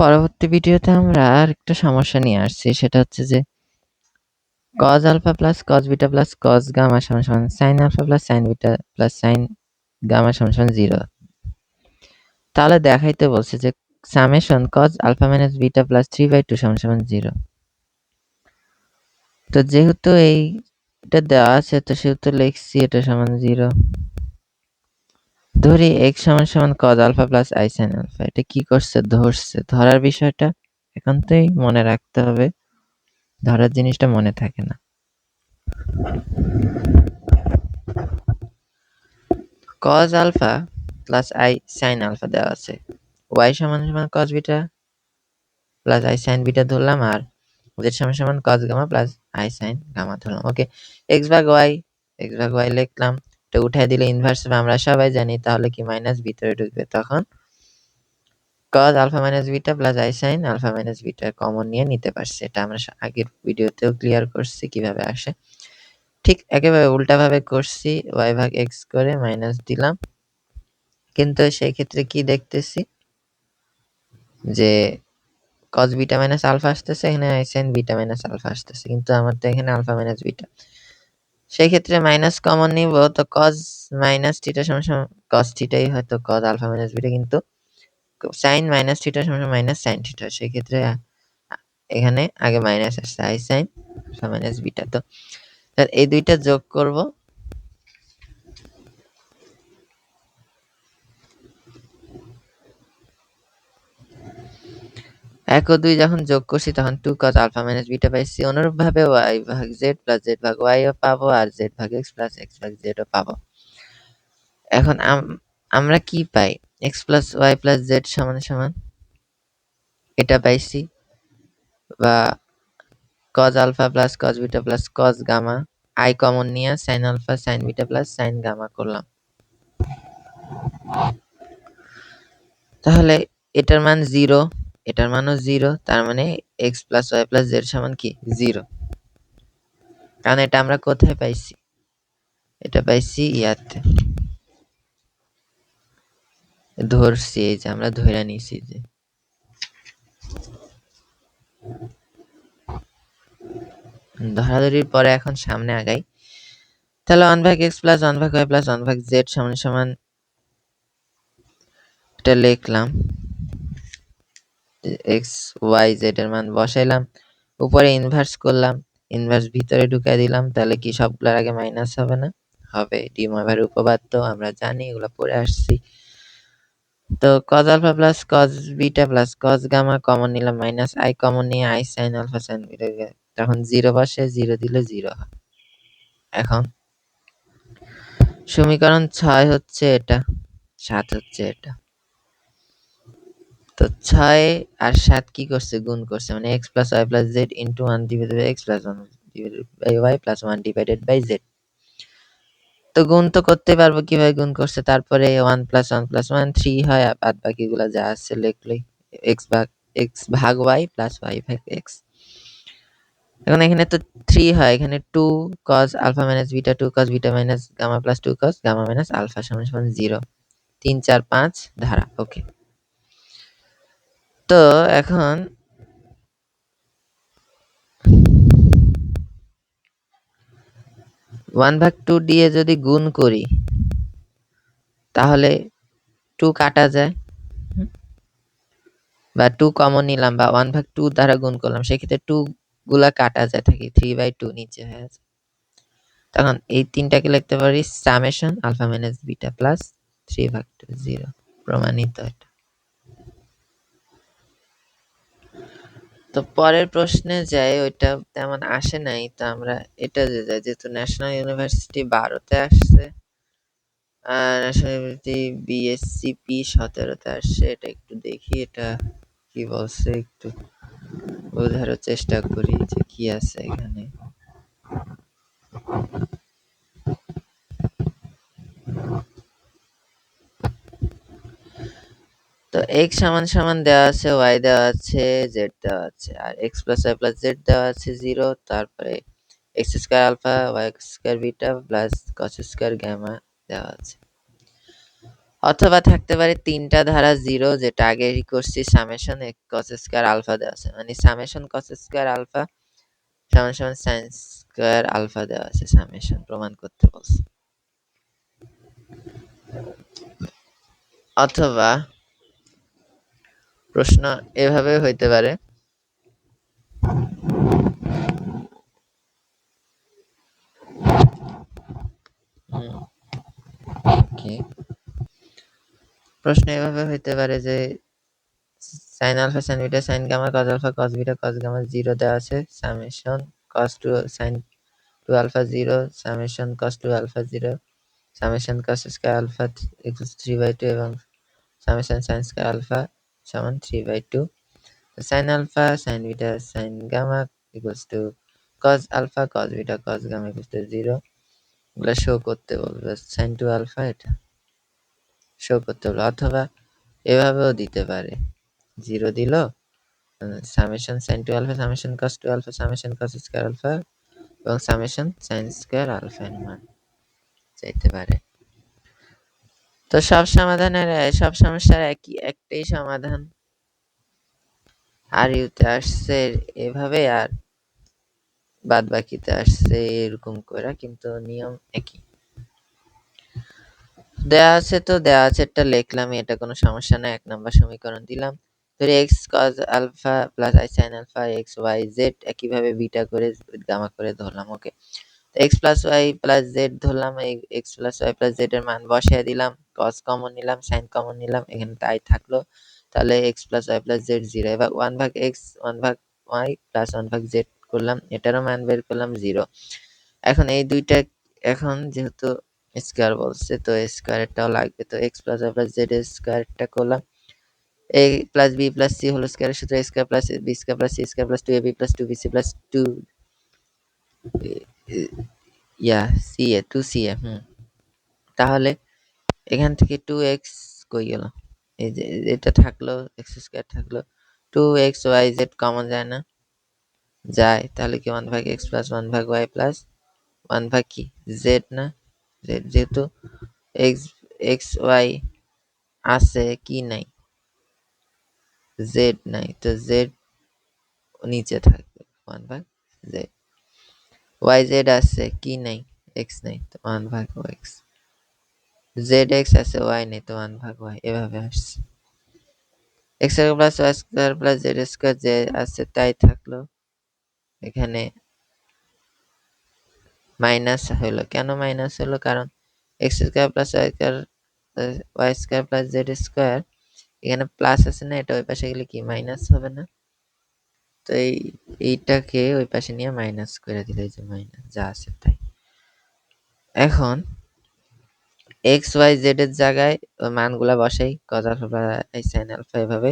পরবর্তী ভিডিওতে আমরা আরেকটা সমস্যা নিয়ে আসছি, সেটা হচ্ছে যে cos alpha plus cos beta plus cos gamma সমান সমান sin alpha plus sin beta plus sin gamma সমান সমান জিরো তাহলে দেখাইতে বলছে যে summation cos alpha minus beta plus three by two সমান সমান জিরো তো যেহেতু এইটা দেওয়া আছে, তো সেহেতু লিখছি এটা সমান জিরো ধরি x সমান সমান cos alpha plus i sin alpha এটা কি করছে? ধরছে। ধরার বিষয়টা একান্তই মনে রাখতে হবে। ধরার জিনিসটা মনে থাকে না। cos alpha plus i sin alpha দেওয়া আছে। y সমান সমান cos beta plus i sin beta ধরলাম আর z সমান সমান cos gamma plus i sin gamma ধরলাম। ওকে x ভাগ y, x ভাগ y লিখলাম। এটা উঠাই দিলে ইনভার্স আমরা সবাই জানি তাহলে কি মাইনাস ভিতরে ঢুকবে তখন। Cos alpha minus beta plus i sin alpha minus beta common নিয়ে নিতে পারছি। এটা আমরা আগের ভিডিওতেও ক্লিয়ার করছি কীভাবে আসে। ঠিক একেবারে উল্টাভাবে করছি, y ভাগ x করে মাইনাস দিলাম। কিন্তু সেই ক্ষেত্রে কি দেখতেছি? যে কজ বিটা মাইনাস আলফা আসতেছে, এখানে i sin beta minus alpha আসতেছে। কিন্তু আমার তো এখানে আলফা মাইনাস বিটা সেই ক্ষেত্রে মাইনাস কমন নিব, তো কজ মাইনাস থিটা সমান কজ থিটাই হয়তো কজ আলফা মাইনাস বিটা কিন্তু সাইন মাইনাস থিটা সমান মাইনাস সাইন থিটা সেই ক্ষেত্রে এখানে আগে মাইনাস আসছে আই সাইন মাইনাস বিটা তো এই দুইটা যোগ করব এক ও দুই যখন যোগ করছি, তখন two cos alpha minus beta পাইছি অনুরূপভাবে ওয়াই ভাগ জেড প্লাস জেড ভাগ ওয়াই ও পাবো আর জেড ভাগ এক্স প্লাস এক্স ভাগ জেড ও পাবো। এখন আমরা কি পাই? X plus y plus z সমান সমান? এটা পাইছি বা cos alpha plus cos beta plus cos gamma i common নিয়ে sine alpha sine beta plus sine gamma করলাম। তাহলে এটার মান জিরো এটার মানও জিরো তার মানে x plus y plus z সমান কি? জিরো কারণ এটা আমরা কোথায় পাইছি? এটা পাইছি ইয়াতে। ধরছি, এই যে আমরা ধরে নিছি যে। ধরাধরির পরে এখন সামনে আগাই। তাহলে ওয়ান ভাগ এক্স প্লাস ওয়ান ভাগ ওয়াই প্লাস ওয়ান ভাগ জেড সমান সমান এটা লিখলাম। এক্স ওয়াই জেড এর মান বসাইলাম। উপরে ইনভার্স করলাম। ইনভার্স ভিতরে ঢুকাই দিলাম। তাহলে কি সবগুলোর আগে মাইনাস হবে না? হবে। ডি ময়ভার উপপাদ্য, আমরা জানি, এগুলো পড়ে আসছি। তো cos alpha plus cos beta plus cos gamma common নিলাম মাইনাস আই কমন নিয়ে i sine alpha sine beta তখন জিরো বসে জিরো দিলে জিরো হয়। এখন সমীকরণ ছয় হচ্ছে এটা, সাত হচ্ছে এটা। তো ছয় আর সাত কি করছে? গুণ করছে। মানে x plus y plus z into one divided by x plus one divided by y plus one divided by z তো গুণ তো করতে পারব কীভাবে গুণ করছে? তারপরে one plus one plus one three হয়, আর বাদ বাকিগুলো যা আছে লিখলেই এক্স ভাগ এক্স ভাগ ওয়াই প্লাস ওয়াই ভাগ এক্স এখন এখানে তো থ্রি হয়, এখানে two cos alpha minus beta two cos beta minus gamma plus two cos gamma minus alpha সমান সমান জিরো তিন, চার, পাঁচ, ধারা ওকে তো এখন। ওয়ান ভাগ টু দিয়ে যদি গুণ করি, তাহলে টু কাটা যায়। বা টু কমন নিলাম বা ওয়ান ভাগ টু দ্বারা গুণ করলাম, সেক্ষেত্রে টু গুলা কাটা যায়, থাকি থ্রি বাই টু নিচে হয়ে যায়। তখন এই তিনটাকে লিখতে পারি summation alpha minus beta plus three ভাগ টু জিরো প্রমাণিত এটা তো পরের প্রশ্নে যাই, ওইটা তেমন আসে নাই, তো আমরা এটা যে যাই, যেহেতু ন্যাশনাল ইউনিভার্সিটি বারোতে আসছে, আর ন্যাশনাল ইউনিভার্সিটি বিএসসিপি সতেরোতে আসছে, এটা একটু দেখি, এটা কি বলছে, একটু বোঝার চেষ্টা করি যে কি আছে এখানে। X সমান সমান দেওয়া আছে, y দেওয়া আছে, z দেওয়া আছে, আর x plus y plus z দেওয়া আছে জিরো তারপরে x square alpha y square beta plus cos square gamma দেওয়া আছে। অথবা থাকতে পারে তিনটা ধারা জিরো যেটা আগে করছি সামেশন কস স্কয়ার আলফা দেওয়া আছে। মানে সামেশন কস স্কয়ার আলফা সমান সমান সাইন স্কয়ার আলফা দেওয়া আছে সামেশন প্রমাণ করতে বলছে। অথবা প্রশ্ন এভাবে হইতে পারে। প্রশ্ন এভাবে হইতে পারে যে sine alpha sine beta sine gamma cos alpha cos beta cos gamma zero দেওয়া আছে। Summation cos two sine two alpha zero summation cos two alpha zero summation cos square alpha equals three by two এবং summation sine square alpha সমান three by two sine alpha sine beta sine gamma equals two cos alpha cos beta cos gamma equals two zero এগুলো show করতে বলবে। Sign two alpha এটা। Show করতে বলবে। অথবা এভাবেও দিতে পারে। জিরো দিল summation sine two alpha summation cos two alpha summation cos square alpha এবং সামেশন সাইন স্কয়ার আলফা এর মান। চাইতে পারে। তো সব সমাধানের, সব সমস্যার একই, একটাই সমাধান। আর ইউতে আসছে, এভাবে আর বাদ বাকিতে আসছে এরকম করে, কিন্তু নিয়ম একই। দেয়া আছে তো, দেয়া আছে এটা লিখলাম, এটা কোনো সমস্যা না এক নম্বর সমীকরণ দিলাম। ধরি x cos alpha plus i sine alpha x y z একইভাবে বিটা করে, গামা করে ধরলাম okay x plus y plus z ধরলাম, এই x plus y plus z এর মান বসিয়ে দিলাম কস কমন নিলাম সাইন কমন নিলাম, এখানে তাই থাকল। তাহলে x plus y plus z zero এবার ওয়ান ভাগ এক্স ওয়ান ভাগ ওয়াই প্লাস ওয়ান ভাগ জেড করলাম, এটারও মান বের করলাম জিরো এখন এই দুইটা, এখন যেহেতু স্কোয়ার বলছে, তো স্কোয়ারটাও লাগবে। তো x plus y plus z স্কোয়ারটা করলাম। A plus b plus c whole স্কোয়ারের সূত্র square plus b square plus c square plus two a b plus two b c plus two yeah c a two c a hmm. তাহলে এখান থেকে two x কই গেল? এই যে, এটা থাকল এক্স স্কোয়ার থাকল। Two x y z common যায় না। যায়, তাহলে কি ওয়ান ভাগ এক্স প্লাস ওয়ান ভাগ ওয়াই প্লাস ওয়ান ভাগ কি? জেড না? জেড যেহেতু এক্স এক্স ওয়াই আছে কি নাই? জেড নাই, তো জেড নিচে থাকবে ওয়ান ভাগ জেড ওয়াই জেড আছে কি নাই? এক্স নাই, তো ওয়ান ভাগ এক্স জেড এক্স আছে ওয়াই নেই, তো ওয়ান ভাগ ওয়াই এভাবে আসছে। X square plus y square plus z square যে আছে, তাই থাকল। এখানে মাইনাস হলো, কেন মাইনাস হলো? কারণ x square plus y square y square plus z square এখানে প্লাস আছে না, এটা ওই পাশে গেলে কি মাইনাস হবে না? তো এই, এইটাকে ওই পাশে নিয়ে মাইনাস করে দিলে যে মাইনাস যা আছে তাই। এখন এক্স ওয়াই জেড এর জায়গায় মানগুলা বসাই cos alpha i sine alpha এভাবে।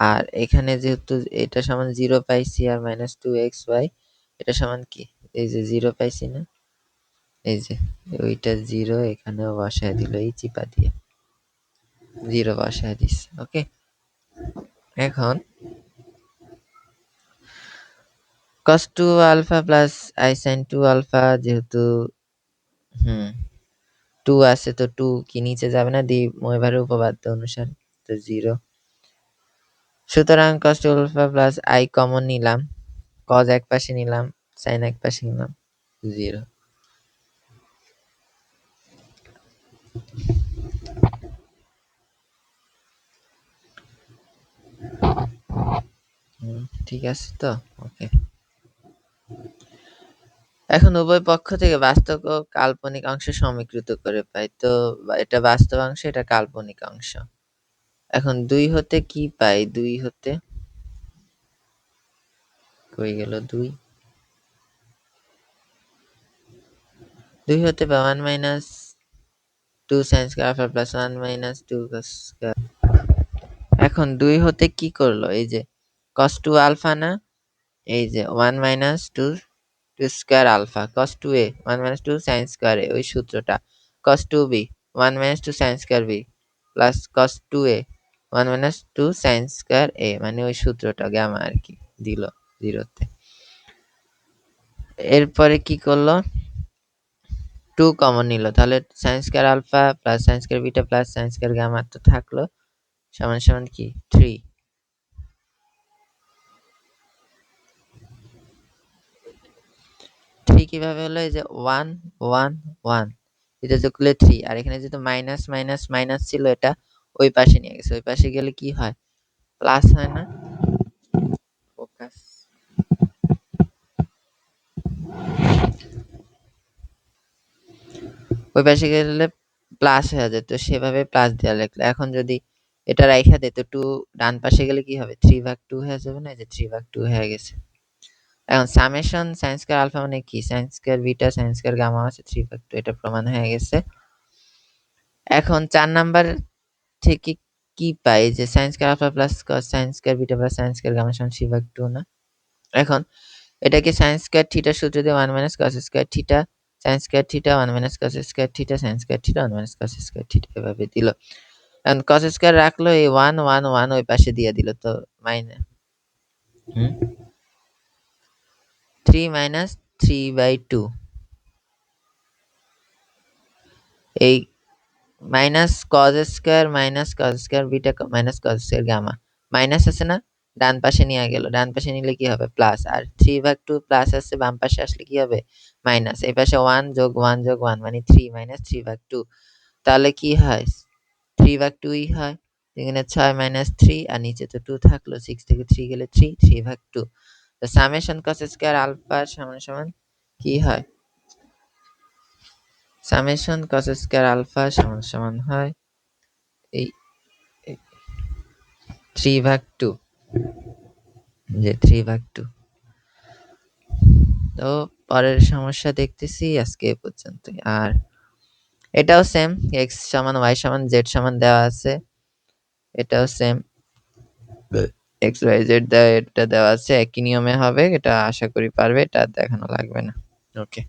আর এখানে যেহেতু এটা সমান জিরো পাইছি আর মাইনাস টু এক্স ওয়াই এটা সমান কি? এই যে জিরো পাইছি না? এই যে, ওইটা জিরো এখানেও বসায় দিল, এই চিপা দিয়ে। জিরো বসায় দিস ওকে এখন cos 2 alpha plus i sine 2 alpha যেহেতু, হুম 2 আছে তো 2 কি নিচে যাবে না? দি ময়ভারের উপপাদ্য অনুসারে তো 0 সুতরাং cos 2 alpha plus i common নিলাম, cos এক পাশে নিলাম, sin এক পাশে নিলাম 0 ঠিক আছে তো? ওকে এখন উভয় পক্ষ থেকে বাস্তব ও কাল্পনিক অংশ সমীকৃত করে পাই তো এটা বাস্তব অংশ, এটা কাল্পনিক অংশ। এখন দুই হতে কি পাই? দুই হতে কই গেল দুই? দুই হতে পাই one minus two sine square alpha plus one minus two এখন দুই হতে কি করল? এই যে কস টু আলফা না? এই যে one minus two two square alpha cos two a one minus two sine square a ওই সূত্রটা। Cos two b one minus two sine square b plus cos two a one minus two sine square a মানে ওই সূত্রটা gamma আর কি দিল জিরোতে এরপরে কি করল? টু কমন নিল। তাহলে sine square alpha plus sine square beta plus sine square gamma তো থাকল। সমান সমান কি? থ্রি থ্রি কীভাবে হলো? এই যে ওয়ান ওয়ান ওয়ান এটা যোগ করলে থ্রি আর এখানে যেহেতু মাইনাস মাইনাস মাইনাস ছিল, এটা ওই পাশে নিয়ে গেছে। ওই পাশে গেলে কি হয়? প্লাস হয় না? ফোকাস ওই পাশে গেলে প্লাস হয়ে যেত সেভাবে প্লাস দেওয়া লাগল। এখন যদি এটা রাইখা দিত টু ডান পাশে গেলে কি হবে? থ্রি ভাগ টু হয়ে যাবে না? যে থ্রি ভাগ টু হয়ে গেছে। এখন সামেশন সায়েন্স স্কয়ার আলফা মানে কি? Sine square beta sine square gamma আছে, থ্রি টু, এটা প্রমাণ হয়ে গেছে। এখন চার নাম্বার থেকে কি পাই? যে sine square alpha plus sine square beta plus sine square gamma সমান থ্রি ভাগ টু না? এখন এটাকে সায়েন্স স্কয়ার থিটা সূত্র দিয়ে one minus cos square theta sine square theta, one minus cos square theta sine square theta, one minus cos square theta এভাবে দিল। এখন কস স্কয়ার রাখল, এই ওয়ান ওয়ান ওয়ান ওই পাশে দিয়ে দিল তো মাইনে হুম? Three minus three by two এই minus cos square minus cos square beta minus cos square gamma minus আছে না? ডান পাশে নিয়ে গেল। ডান পাশে নিলে কি হবে? প্লাস আর থ্রি ভাগ টু প্লাস আসছে বাম পাশে আসলে কি হবে? মাইনাস এই পাশে ওয়ান যোগ ওয়ান যোগ ওয়ান মানে থ্রি মাইনাস থ্রি ভাগ টু তাহলে কি হয়? থ্রি ভাগ টুই হয়। এখানে ছয় মাইনাস থ্রি আর নিচে তো টু থাকল। সিক্স থেকে থ্রি গেলে থ্রি থ্রি ভাগ টু তো সামেশন কস স্কয়ার আলফা সমান সমান কি হয়? সামেশন কস স্কয়ার আলফা সমান সমান হয় এই থ্রি ভাগ টু যে থ্রি ভাগ টু তো পরের সমস্যা দেখতেছি আজকে পর্যন্ত আর এটাও সেম এক্স সমান ওয়াই সমান জেড সমান দেওয়া আছে, এটাও সেম এক্স ওয়াই জেড দেওয়া এটা দেওয়া আছে, একই নিয়মে হবে, এটা আশা করি পারবে, এটা দেখানো লাগবে না। ওকে